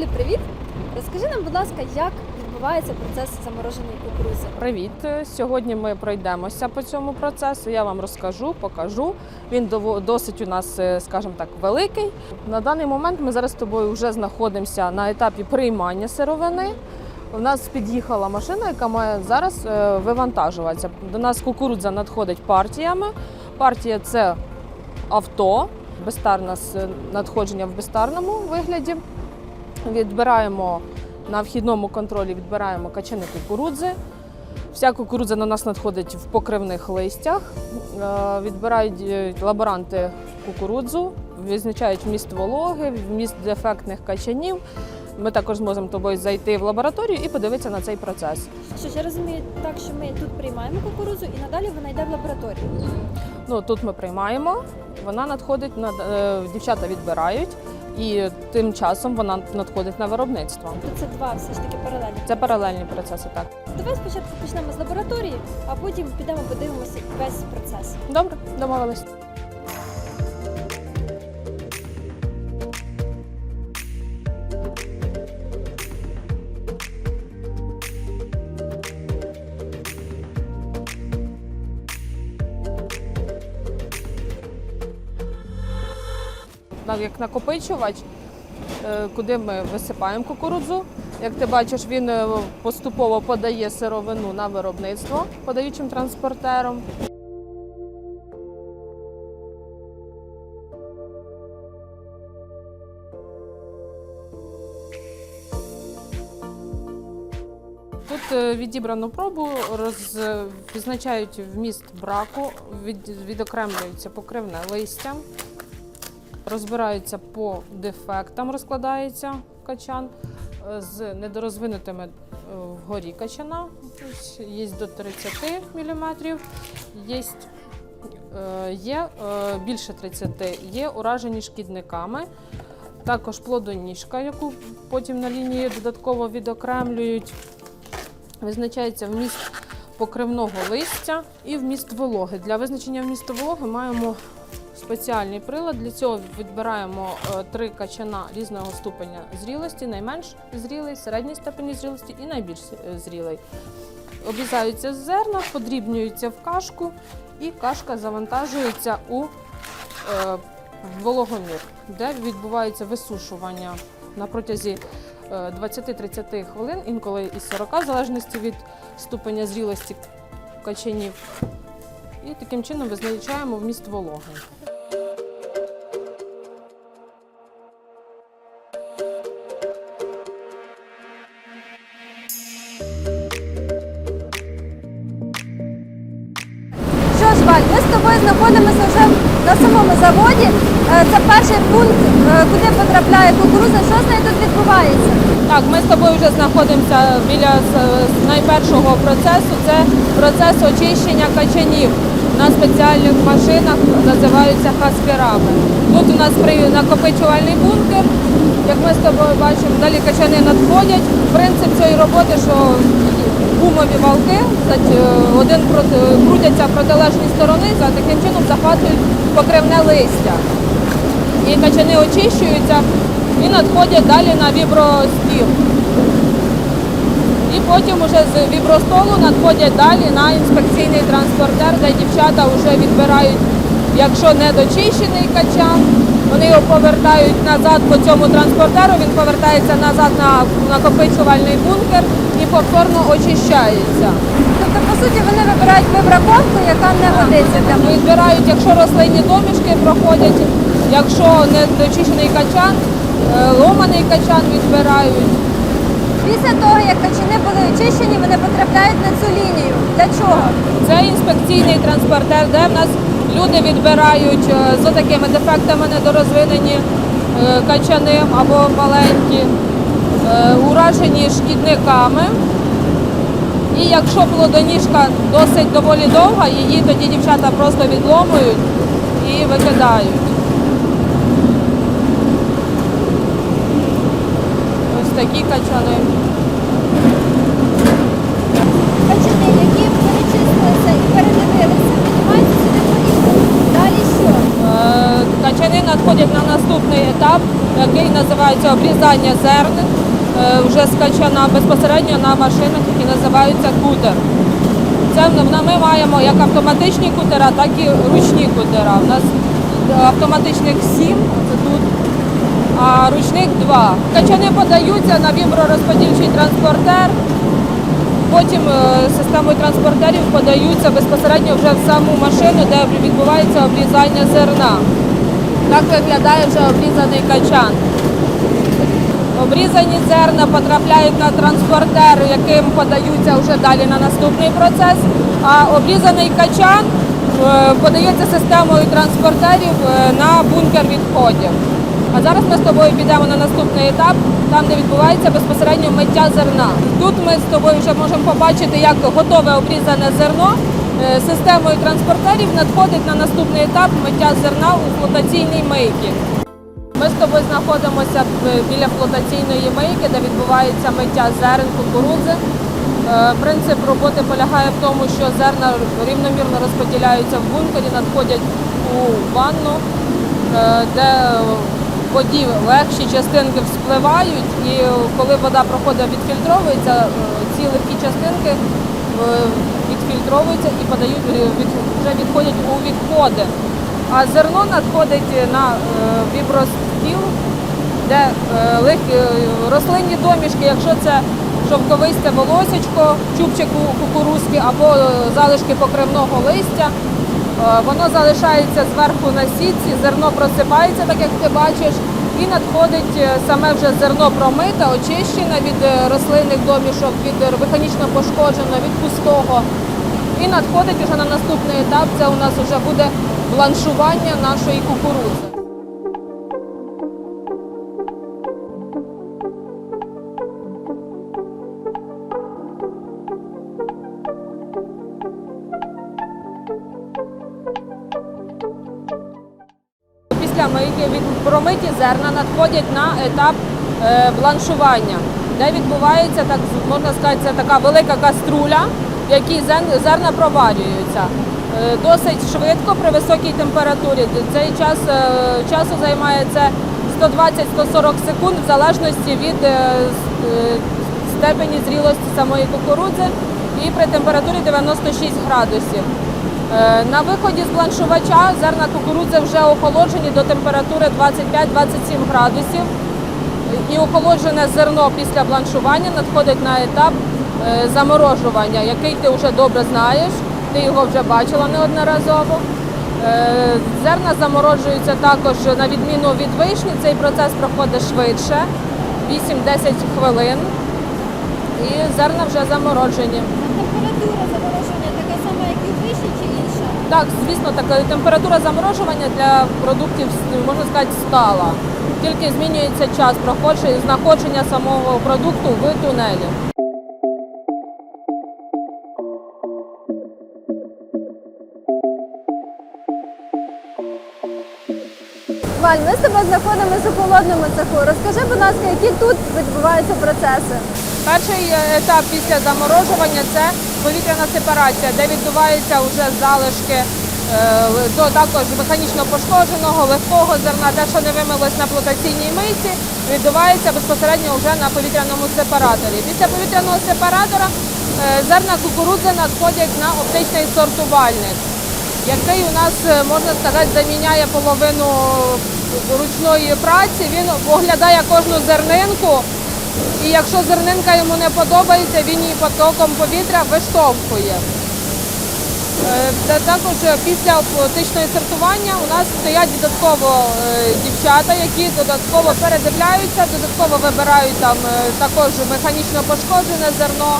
Наталі, привіт! Розкажи нам, будь ласка, як відбувається процес замороженої кукурудзи? Привіт! Сьогодні ми пройдемося по цьому процесу. Я вам розкажу, покажу. Він досить у нас, е, скажімо так, великий. На даний момент ми зараз з тобою вже знаходимося на етапі приймання сировини. У нас під'їхала машина, яка має зараз е, вивантажуватися. До нас кукурудза надходить партіями. Партія це авто, безстарне с- надходження в безстарному вигляді. Відбираємо на вхідному контролі відбираємо качани кукурудзи. Вся кукурудза на нас надходить в покривних листях. Е, Відбирають е, лаборанти кукурудзу, визначають вміст вологи, вміст дефектних качанів. Ми також зможемо тобою зайти в лабораторію і подивитися на цей процес. Що ж я розумію так, що ми тут приймаємо кукурудзу і надалі вона йде в лабораторію. Ну тут ми приймаємо, вона надходить на е, дівчата відбирають, і тим часом вона надходить на виробництво. Тобто це два все ж таки паралельні. Це паралельні процеси. Так Давай спочатку почнемо з лабораторії, а потім підемо подивимося весь процес. добре, домовились. Як накопичувач, е, куди ми висипаємо кукурудзу. Як ти бачиш, він е, поступово подає сировину на виробництво подаючим транспортером. Тут е, відібрану пробу роз, відзначають вміст браку, від, відокремлюється покривне листя, розбираються по дефектам, розкладається качан е, з недорозвинутими е, вгорі качана. Є до 30 мм, є, е, є е, більше 30, є уражені шкідниками. Також плодоніжка, яку потім на лінії додатково відокремлюють. Визначається вміст покривного листя і вміст вологи. Для визначення вмісту вологи маємо спеціальний прилад. Для цього відбираємо е, три качана різного ступеня зрілості, найменш зрілий, середній ступені зрілості і найбільш е, зрілий. Обрізаються зерна, подрібнюються в кашку, і кашка завантажується у е, вологомір, де відбувається висушування на протязі е, 20-30 хвилин, інколи і 40, в залежності від ступеня зрілості качанів. І таким чином визначаємо вміст вологи. Тобою знаходимося вже на самому заводі. Е, Це перший пункт, е, куди потрапляє кукурудза. Що з нею тут відбувається? Так, ми з тобою вже знаходимося біля найпершого процесу. Це процес очищення качанів на спеціальних машинах, називаються хаспірами. Тут у нас накопичувальний бункер. Як ми з тобою бачимо, далі качани надходять. Принцип цієї роботи, що гумові валки один крутяться протилежні сторони, за таким чином захватують покривне листя. І качани очищуються і надходять далі на вібростіл. І потім уже з вібростолу надходять далі на інспекційний транспортер, де дівчата вже відбирають, якщо не дочищений качан, вони його повертають назад по цьому транспортеру, він повертається назад на накопичувальний бункер повторно очищається. Тобто, по суті, вони вибирають вибраковку, яка не годиться для них. Відбирають, якщо рослинні домішки проходять, якщо не дочищений качан, е, ломаний качан відбирають. Після того, як качани були очищені, вони потрапляють на цю лінію. Для чого? Це інспекційний транспортер, де в нас люди відбирають е, з такими дефектами недорозвинені е, качани або маленькі, уражені шкідниками. І якщо плодоніжка досить доволі довга, її тоді дівчата просто відломують і викидають. Ось такі качани. Качани, які перечислилися і передивилися, піднімаються сюди Далі що? Е, Качани надходять на наступний етап, який називається обрізання зерн е, вже з качана безпосередньо на машинах, які називаються кутер. Це ми маємо як автоматичні кутера, так і ручні кутера. У нас автоматичних сім, тут, а ручних два. Качани подаються на вібророзподільчий транспортер. Потім е, системою транспортерів подаються безпосередньо вже в саму машину, де відбувається обрізання зерна. Так виглядає вже обрізаний качан. Обрізані зерна потрапляють на транспортер, яким подаються вже далі на наступний процес. А обрізаний качан е, подається системою транспортерів е, на бункер відходів. А зараз ми з тобою підемо на наступний етап, там де відбувається безпосередньо миття зерна. Тут ми з тобою вже можемо побачити, як готове обрізане зерно е, системою транспортерів надходить на наступний етап миття зерна у флотаційній мийці. Ми з тобою знаходимося біля флотаційної мийки, де відбувається миття зерен кукурудзи. Е, Принцип роботи полягає в тому, що зерна рівномірно розподіляються в бункері, надходять у ванну, е, де воді легші частинки вспливають, і коли вода проходить, відфільтровується, е, ці легкі частинки відфільтровуються і подають вже відходять у відходи. А зерно надходить на вібростіл, де е, е, рослинні домішки, якщо це шовковисте волосечко, чубчик кукурузки або е, залишки покривного листя, е, воно залишається зверху на сітці, зерно просипається, так як ти бачиш, і надходить саме вже зерно промите, очищене від рослинних домішок, від механічно пошкодженого, від пустого. І надходить уже на наступний етап. Це у нас вже буде бланшування нашої кукурудзи. Мийки промиті зерна надходять на етап е, бланшування, де відбувається так можна сказати, це така велика каструля, в якій зерна проварюються. Е, Досить швидко при високій температурі. Цей час е, часу займає це 120-140 секунд в залежності від степені зрілості самої кукурудзи і при температурі 96 градусів. Е, На виході з бланшувача зерна кукурудзи вже охолоджені до температури 25-27 градусів. І охолоджене зерно після бланшування надходить на етап е, заморожування, який ти вже добре знаєш, ти його вже бачила неодноразово. Е, Зерна замороджуються також на відміну від вишні. Цей процес проходить швидше, 8-10 хвилин. І зерна вже замороджені. Температура заморожування така сама, як і в чи інша? Так, звісно, така температура заморожування для продуктів можна сказати стала. Тільки змінюється час проходження знаходження самого продукту в тунелі. Валь, ми з тобою знаходимося у холодному цеху. Розкажи, будь ласка, які тут відбуваються процеси? Перший е, етап після заморожування це повітряна сепарація, де відбуваються вже залишки е, до також механічно пошкодженого, легкого зерна, те, що не вимилось на флотаційній мийці, відбувається безпосередньо вже на повітряному сепараторі. Після повітряного сепаратора е, зерна кукурудзи надходять на оптичний сортувальник, який у нас, можна сказати, заміняє половину ручної праці. Він оглядає кожну зернинку. І якщо зернинка йому не подобається, він її потоком повітря виштовхує. Е, також е, після оптичного сортування у нас стоять додатково е, дівчата, які додатково передивляються, додатково вибирають там також механічно пошкоджене зерно,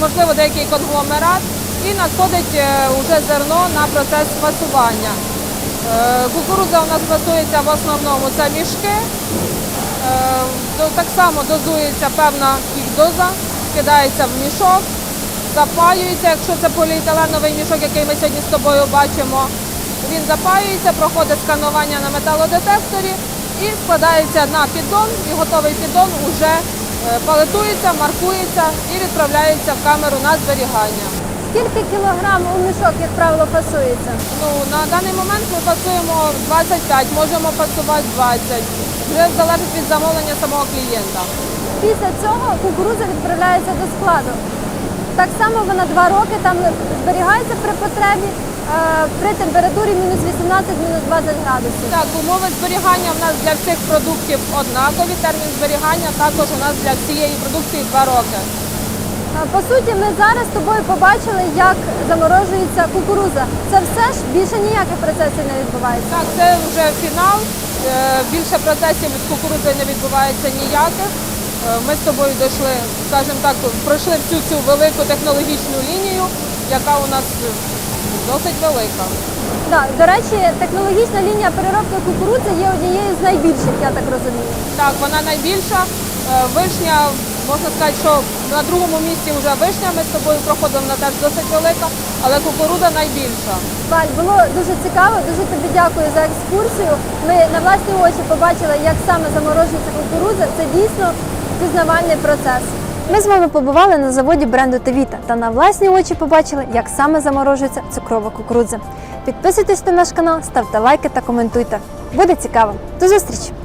можливо, деякий конгломерат, і надходить е, уже зерно на процес фасування. Кукурудза у нас фасується в основному це мішки. Так само дозується певна їх доза, кидається в мішок, запаюється, якщо це поліетиленовий мішок, який ми сьогодні з тобою бачимо. Він запаюється, проходить сканування на металодетекторі і складається на піддон, і готовий піддон вже е, палетується, маркується і відправляється в камеру на зберігання. Скільки кілограм у мішок, як правило, фасується? Ну, на даний момент ми фасуємо 25, можемо фасувати 20. Вже залежить від замовлення самого клієнта. Після цього кукурудза відправляється до складу. Так само вона два роки там зберігається при потребі е, при температурі мінус 18 мінус 20 градусів. Так, умови зберігання в нас для всіх продуктів однакові. Термін зберігання також у нас для всієї продукції 2 роки. Е, По суті, ми зараз з тобою побачили, як заморожується кукурудза. Це все ж більше ніяких процесів не відбувається. Так, це вже фінал. Е, Більше процесів з кукурудзою не відбувається ніяких. Е, Ми з тобою дійшли, скажімо так, пройшли всю цю велику технологічну лінію, яка у нас досить велика. Так, до речі, технологічна лінія переробки кукурудзи є однією з найбільших, я так розумію. Так, вона найбільша. Вишня, можна сказати, що на другому місці вже вишня. Ми з тобою проходимо, вона теж досить велика, але кукурудза найбільша. Валь, було дуже цікаво, дуже тобі дякую за екскурсію. Ми на власні очі побачили, як саме заморожується кукурудза. Це дійсно пізнавальний процес. Ми з вами побували на заводі бренду Тевіта та на власні очі побачили, як саме заморожується цукрова кукурудза. Підписуйтесь на наш канал, ставте лайки та коментуйте. Буде цікаво. До зустрічі!